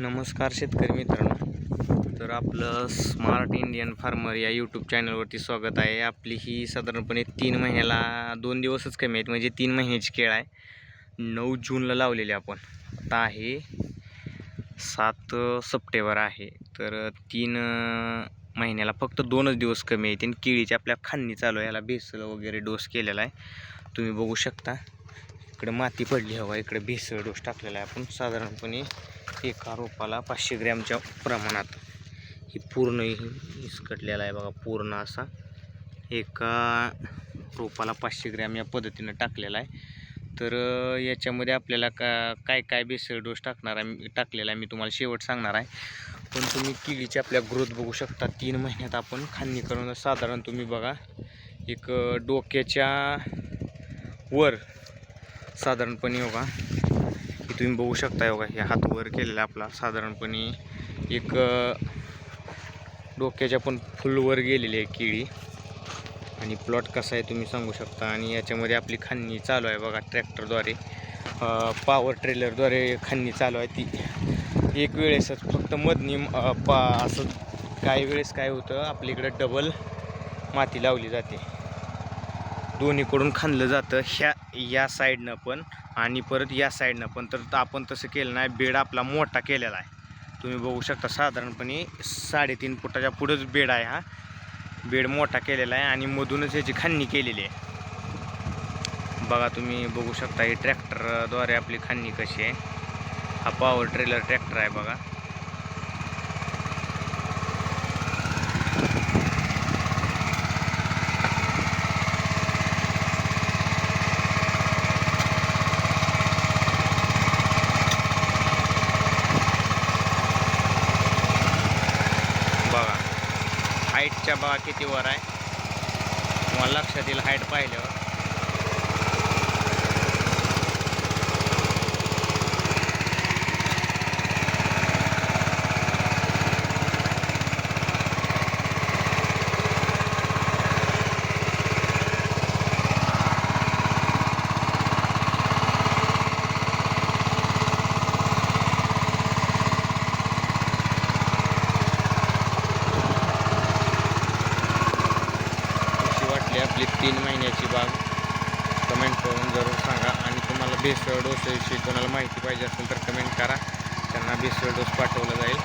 नमस्कार शेतकरी मित्रांनो. तर आपलं स्मार्ट इंडियन फार्मर या यूट्यूब चॅनलवरती स्वागत आहे. आपली ही साधारणपणे तीन महिन्याला दोन दिवसच कमी आहेत. म्हणजे तीन महिन्याची केळ आहे. नऊ जूनला लावलेली आपण. आता आहे सात सप्टेंबर आहे. तर तीन महिन्याला फक्त दोनच दिवस कमी आहेत. आणि केळीची आपल्या खांनी चालू आहे. याला भेसळ वगैरे डोस केलेला आहे. तुम्ही बघू शकता. इकडे माती पडली हवा. इकडे भेसळ डोस टाकलेला आहे. आपण साधारणपणे एका रोपाला पाचशे ग्रॅमच्या प्रमाणात. ही पूर्ण इसकटलेला आहे बघा पूर्ण असा. एका रोपाला पाचशे ग्रॅम या पद्धतीनं टाकलेला आहे. तर याच्यामध्ये आपल्याला का काय काय बेसळ डोस टाकणार आहे टाकलेला आहे मी तुम्हाला शेवट सांगणार आहे. पण तुम्ही किडीची आपल्या ग्रोथ बघू शकता. तीन महिन्यात आपण खांदणी करून साधारण तुम्ही बघा एक डोक्याच्या वर साधारणपणे बघा तुम्ही बघू शकता बघा हे हात वर केलेला आपला साधारणपणे एक डोक्याच्या पण फुलवर गेलेली आहे केळी आणि प्लॉट कसा आहे तुम्ही सांगू शकता. आणि याच्यामध्ये आपली खांनी चालू आहे बघा ट्रॅक्टरद्वारे पॉवर ट्रेलरद्वारे खांनी चालू आहे ती. एक वेळेसच फक्त मधनी पा असं काही वेळेस काय होतं आपल्याकडं डबल माती लावली जाते. दोन्हीकडून खांदलं जातं ह्या या साईडनं पण आणि परत या साईडनं पण. तर आपण तसं केलं नाही. बेड आपला मोठा केलेला आहे. तुम्ही बघू शकता साधारणपणे साडेतीन फुटाच्या पुढंच बेड आहे हा. बेड मोठा केलेला आहे आणि मधूनच याची खांदणी केलेली आहे. बघा तुम्ही बघू शकता ही ट्रॅक्टरद्वारे आपली खांदणी कशी आहे. हा पॉवर ट्रेलर ट्रॅक्टर आहे बघा. हाईटच्या बघा किती वर आहे. तुम्हाला लक्षात येईल हाईट पाहिल्यावर. कशी आपली तीन महिन्याची बाग. कमेंट करून जरूर सांगा. आणि तुम्हाला बेसळ डोसविषयी कोणाला माहिती पाहिजे असेल तर कमेंट करा. त्यांना भेसळ डोस पाठवला जाईल.